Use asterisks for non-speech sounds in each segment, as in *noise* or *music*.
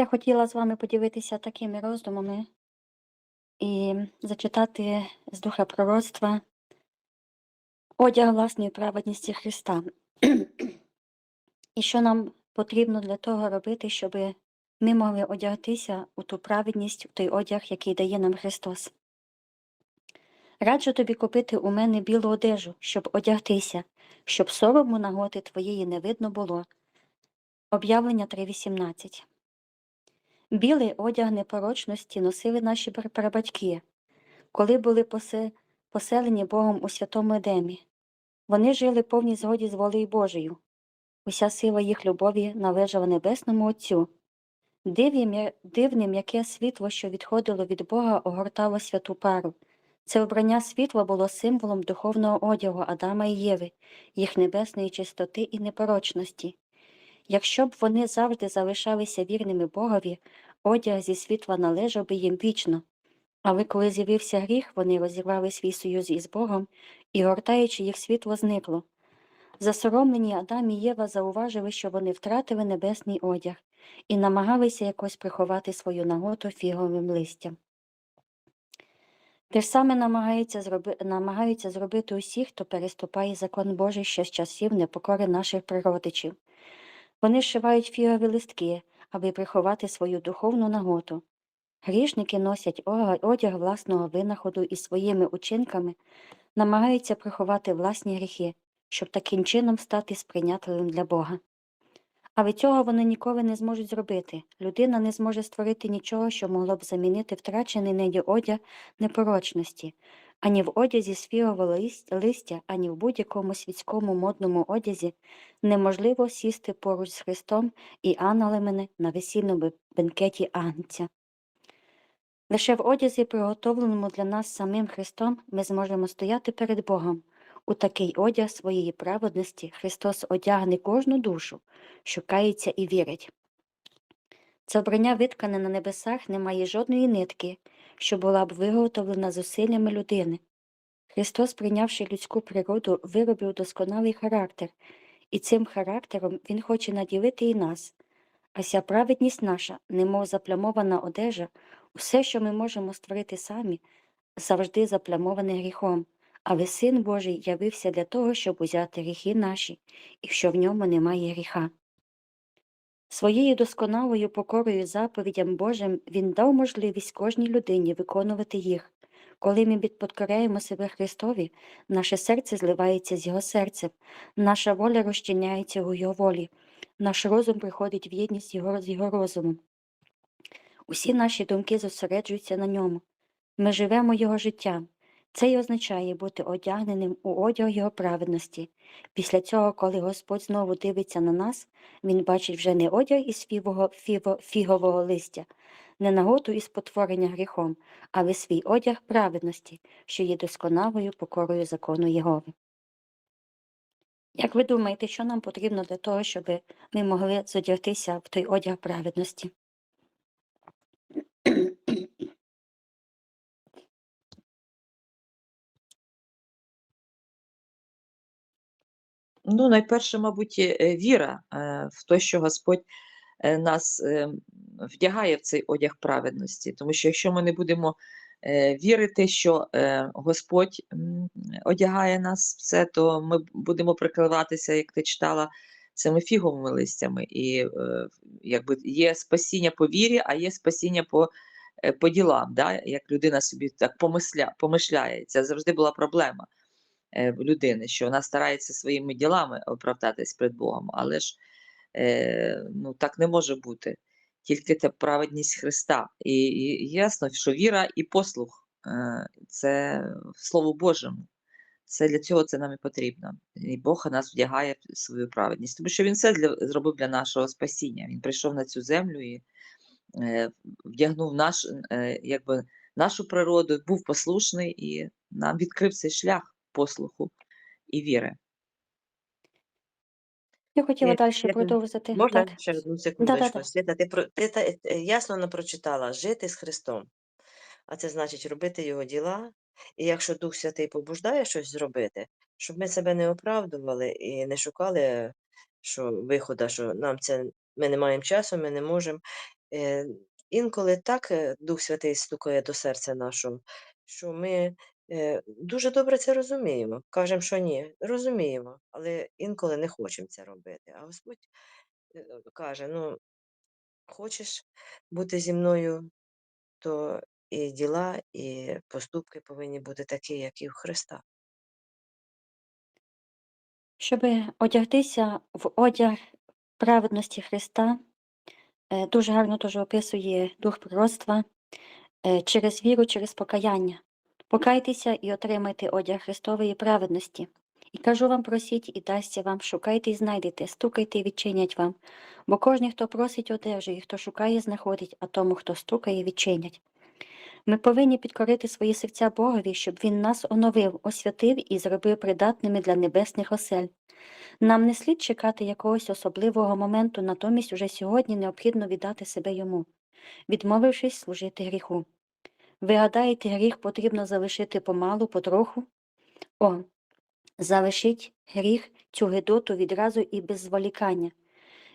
Я хотіла з вами поділитися такими роздумами і зачитати з духа пророцтва одяг власної праведності Христа. І що нам потрібно для того робити, щоб ми могли одягтися у ту праведність, у той одяг, який дає нам Христос. Раджу тобі купити у мене білу одежу, щоб одягтися, щоб сорому наготи твоєї не видно було. Об'явлення 3.18 Білий одяг непорочності носили наші прабатьки, коли були поселені Богом у святому Едемі. Вони жили повній згоді з волею Божою. Уся сила їх любові належала Небесному Отцю. Дивним, я- дивним, яке світло, що відходило від Бога, огортало святу пару. Це обрання світла було символом духовного одягу Адама і Єви, їх небесної чистоти і непорочності. Якщо б вони завжди залишалися вірними Богові, одяг зі світла належав би їм вічно. Але коли з'явився гріх, вони розірвали свій союз із Богом, і, гортаючи їх світло, зникло. Засоромлені Адам і Єва зауважили, що вони втратили небесний одяг і намагалися якось приховати свою наготу фіговим листям. Те ж саме намагаються, зроби... намагаються зробити усі, хто переступає закон Божий ще з часів непокори наших природичів. Вони зшивають фігові листки, аби приховати свою духовну наготу. Грішники носять одяг власного винаходу і своїми учинками намагаються приховати власні гріхи, щоб таким чином стати сприйнятливим для Бога. Але цього вони ніколи не зможуть зробити. Людина не зможе створити нічого, що могло б замінити втрачений нею одяг непорочності, ані в одязі з фігового листя, ані в будь-якому світському модному одязі неможливо сісти поруч з Христом і ангелами на весільному бенкеті Агнця. Лише в одязі, приготовленому для нас самим Христом, ми зможемо стояти перед Богом. У такий одяг своєї праведності Христос одягне кожну душу, що кається і вірить. Це вбрання виткане на небесах не має жодної нитки, що була б виготовлена зусиллями людини. Христос, прийнявши людську природу, виробив досконалий характер, і цим характером Він хоче наділити і нас. А вся праведність наша, немов заплямована одежа, усе, що ми можемо створити самі, завжди заплямоване гріхом. Але Син Божий явився для того, щоб узяти гріхи наші, і що в ньому немає гріха. Своєю досконалою покорою заповідям Божим Він дав можливість кожній людині виконувати їх. Коли ми підподкоряємо себе Христові, наше серце зливається з Його серцем, наша воля розчиняється у Його волі, наш розум приходить в єдність його, з Його розумом. Усі наші думки зосереджуються на ньому. Ми живемо Його життям. Це й означає бути одягненим у одяг Його праведності. Після цього, коли Господь знову дивиться на нас, Він бачить вже не одяг із фівого, фіво, фігового листя, не наготу із потворення гріхом, але свій одяг праведності, що є досконалою покорою закону Єгови. Як ви думаєте, що нам потрібно для того, щоб ми могли зодягтися в той одяг праведності? Ну, найперше, мабуть, е, віра е, в те, що Господь е, нас вдягає в цей одяг праведності. Тому що якщо ми не будемо вірити, що Господь одягає нас в це, то ми будемо прикриватися, як ти читала, цими фіговими листями. І якби є спасіння по вірі, а є спасіння по, по ділам, да? як людина собі так помисля, помишляє. Це завжди була проблема людини, що вона старається своїми ділами оправдатись перед Богом, але ж е, ну, так не може бути. Тільки та праведність Христа. І, і ясно, що віра і послух е, це в Слову Божому. Це для цього це нам і потрібно. І Бог нас вдягає в свою праведність, тому що Він все для, зробив для нашого спасіння. Він прийшов на цю землю і е, вдягнув наш, е, якби, нашу природу, був послушний і нам відкрив цей шлях послуху і віри. Я хотіла Е, далі продовжити. Можна Так. ще одну секундочку? Світа, ти, про, ти та, е, ясно не прочитала жити з Христом. А це значить робити його діла. І якщо Дух Святий побуждає щось зробити, щоб ми себе не оправдували і не шукали що виходу, що нам це ми не маємо часу, ми не можемо. Е, інколи так е, Дух Святий стукає до серця нашого, що ми е, дуже добре це розуміємо. Кажемо, що ні, розуміємо, але інколи не хочемо це робити. А Господь е, каже: ну, хочеш бути зі мною, то і діла, і поступки повинні бути такі, як і у Христа. Щоб одягтися в одяг праведності Христа, е, дуже гарно теж описує дух пророцтва через віру, через покаяння. Покайтеся і отримайте одяг Христової праведності. І кажу вам, просіть, і дасться вам, шукайте і знайдете, стукайте і відчинять вам. Бо кожен, хто просить, одержує, хто шукає, знаходить, а тому, хто стукає, відчинять. Ми повинні підкорити свої серця Богові, щоб Він нас оновив, освятив і зробив придатними для небесних осель. Нам не слід чекати якогось особливого моменту, натомість уже сьогодні необхідно віддати себе йому, відмовившись служити гріху. Ви гадаєте, гріх потрібно залишити помалу, потроху? О, залишіть гріх, цю гидоту відразу і без зволікання.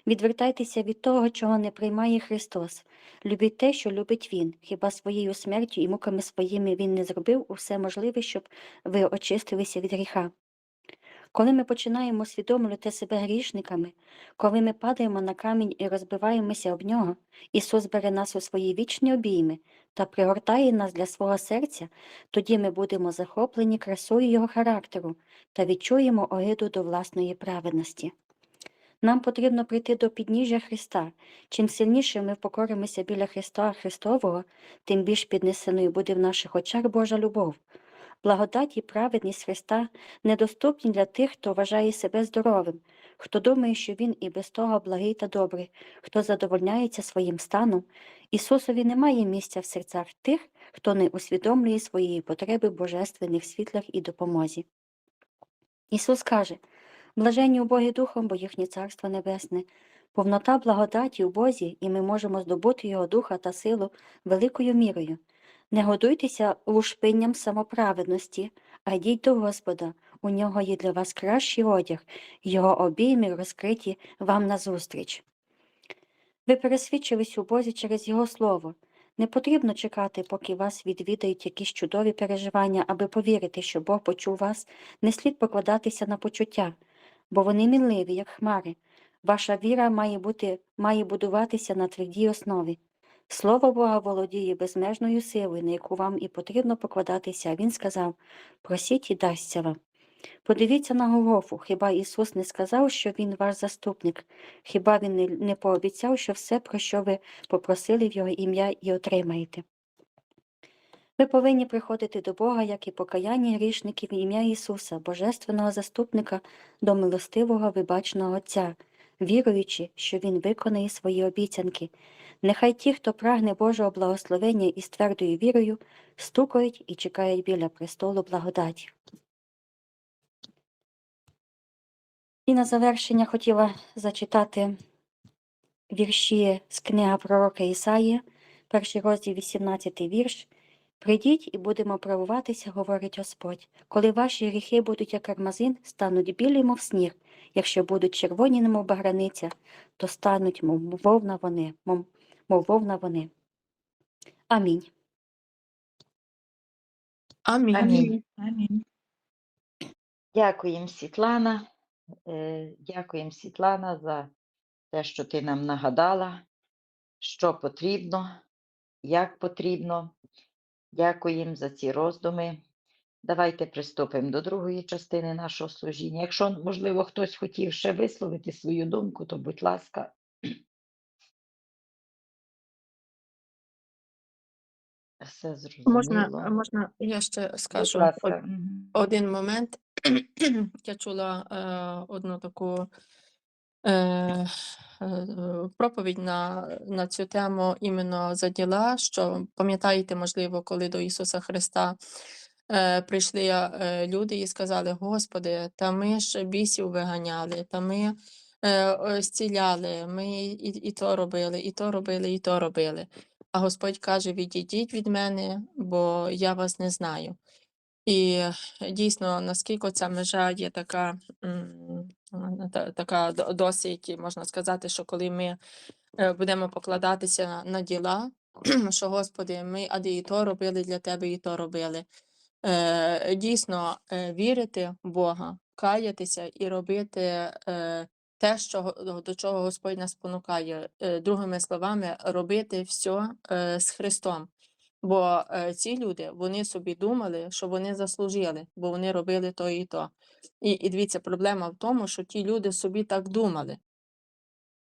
Відвертайтеся від того, чого не приймає Христос. Любіть те, що любить Він. Хіба своєю смертю і муками своїми Він не зробив усе можливе, щоб ви очистилися від гріха. Коли ми починаємо усвідомлювати себе грішниками, коли ми падаємо на камінь і розбиваємося об нього, Ісус бере нас у свої вічні обійми та пригортає нас для свого серця, тоді ми будемо захоплені красою Його характеру та відчуємо огиду до власної праведності. Нам потрібно прийти до підніжжя Христа. Чим сильніше ми впокоримося біля Христа Христового, тим більш піднесеною буде в наших очах Божа любов. Благодать і праведність Христа недоступні для тих, хто вважає себе здоровим, хто думає, що він і без того благий та добрий, хто задовольняється своїм станом. Ісусові немає місця в серцях тих, хто не усвідомлює своєї потреби в божественних світлах і допомозі. Ісус каже Блаженні убогі духом, бо їхнє царство небесне, повнота благодаті у Бозі, і ми можемо здобути Його духа та силу великою мірою. Не годуйтеся лушпинням самоправедності, а йдіть до Господа, у нього є для вас кращий одяг, його обійми розкриті вам назустріч. Ви пересвідчились у Бозі через Його Слово. Не потрібно чекати, поки вас відвідають якісь чудові переживання, аби повірити, що Бог почув вас, не слід покладатися на почуття, бо вони мінливі, як хмари. Ваша віра має, бути, має будуватися на твердій основі. Слово Бога володіє безмежною силою, на яку вам і потрібно покладатися. Він сказав просіть і дасться вам. Подивіться на Голгофу. Хіба Ісус не сказав, що Він ваш заступник? Хіба Він не, пообіцяв, що все, про що ви попросили в Його ім'я, і отримаєте? Ви повинні приходити до Бога, як і покаяння грішників ім'я Ісуса, Божественного заступника, до милостивого вибачного Отця, віруючи, що Він виконає свої обіцянки. Нехай ті, хто прагне Божого благословення із твердою вірою, стукають і чекають біля престолу благодаті. І на завершення хотіла зачитати вірші з книга пророка Ісаї, перший розділ, 18 вірш. Прийдіть і будемо правуватися, говорить Господь. Коли ваші гріхи будуть як кармазин, стануть білі, мов сніг. Якщо будуть червоні, немов баграниця, то стануть, мов вовна вони, мов, мов вовна вони. Амінь. Амінь. Амінь. Амінь. Дякуємо, Світлана. Е, Дякуємо, Світлана, за те, що ти нам нагадала, що потрібно, як потрібно. Дякуємо за ці роздуми. Давайте приступимо до другої частини нашого служіння. Якщо, можливо, хтось хотів ще висловити свою думку, то, будь ласка. Все зрозуміло. Можна, можна я ще Будь скажу ласка. один момент. *clears throat* Я чула е, одну таку проповідь на, на цю тему іменно за діла, що пам'ятаєте, можливо, коли до Ісуса Христа е, прийшли е, люди і сказали: Господи, та ми ж бісів виганяли, та ми е, е, зціляли, ми і, і то робили, і то робили, і то робили. А Господь каже: Відійдіть від мене, бо я вас не знаю. І дійсно, наскільки ця межа є така, така досить, можна сказати, що коли ми е, будемо покладатися на, діла, *clears throat* що Господи, ми а і то робили для Тебе, і то робили. Е, дійсно, е, вірити в Бога, каятися і робити те, що, до чого Господь нас спонукає. Е, другими словами, робити все з Христом. Бо е, ці люди вони собі думали, що вони заслужили, бо вони робили то і то. І, і дивіться, проблема в тому, що ті люди собі так думали.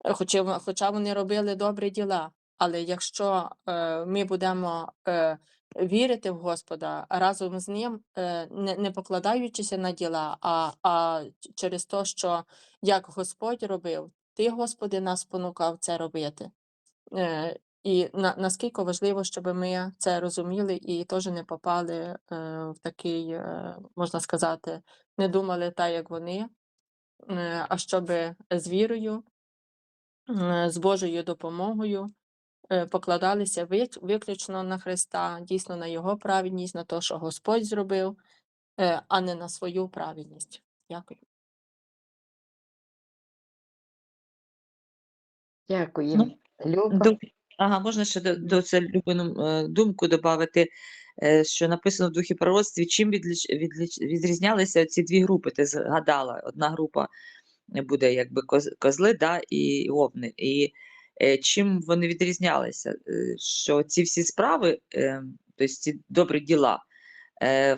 Е, Хоча, хоча вони робили добрі діла. Але якщо е, ми будемо е, вірити в Господа разом з ним, е, не, не покладаючися на діла, а, а через те, що як Господь робив, ти, Господи, нас спонукав це робити. Е, і на, наскільки важливо, щоб ми це розуміли і теж не попали е, в такий, е, можна сказати, не думали так, як вони, е, а щоб з вірою, е, з Божою допомогою е, покладалися вик- виключно на Христа, дійсно на Його праведність, на те, що Господь зробив, е, а не на свою праведність. Дякую. Дякуємо. Люба. Ага, можна ще до, до це Любину е, думку додати, що написано в духі пророцтві, чим відліч, відліч, відрізнялися ці дві групи. Ти згадала, одна група буде якби козли да, і овни. І е, чим вони відрізнялися? Е, Що ці всі справи, е, тобто ці добрі діла, е,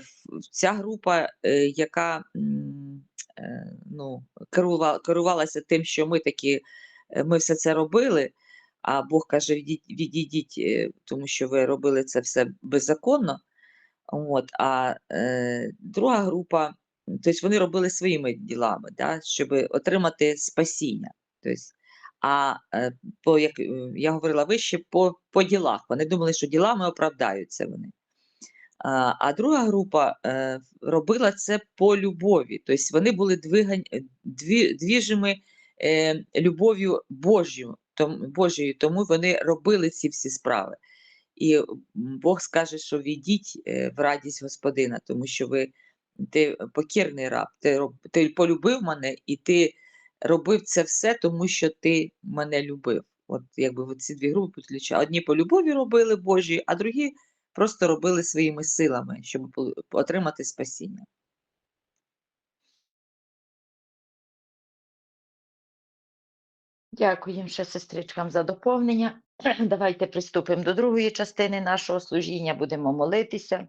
ця група, е, яка е, ну, керувала, керувалася тим, що ми такі, е, ми все це робили, а Бог каже, відійдіть, е, тому що ви робили це все беззаконно. От, а е, друга група, тобто вони робили своїми ділами, да, щоб отримати спасіння. Тобто, а е, по, як е, я говорила вище, по, по ділах. Вони думали, що ділами оправдаються вони. А, а друга група е, робила це по любові. Тобто вони були двіжими е, любов'ю Божою, том, Божою, тому вони робили ці всі справи. І Бог скаже, що війдіть е, в радість Господина, тому що ви ти покірний раб, ти, ти полюбив мене і ти робив це все, тому що ти мене любив. От якби ці дві групи підключали. Одні по любові робили Божі, а другі просто робили своїми силами, щоб отримати спасіння. Дякуємо ще сестричкам за доповнення. *clears throat* Давайте приступимо до другої частини нашого служіння, будемо молитися.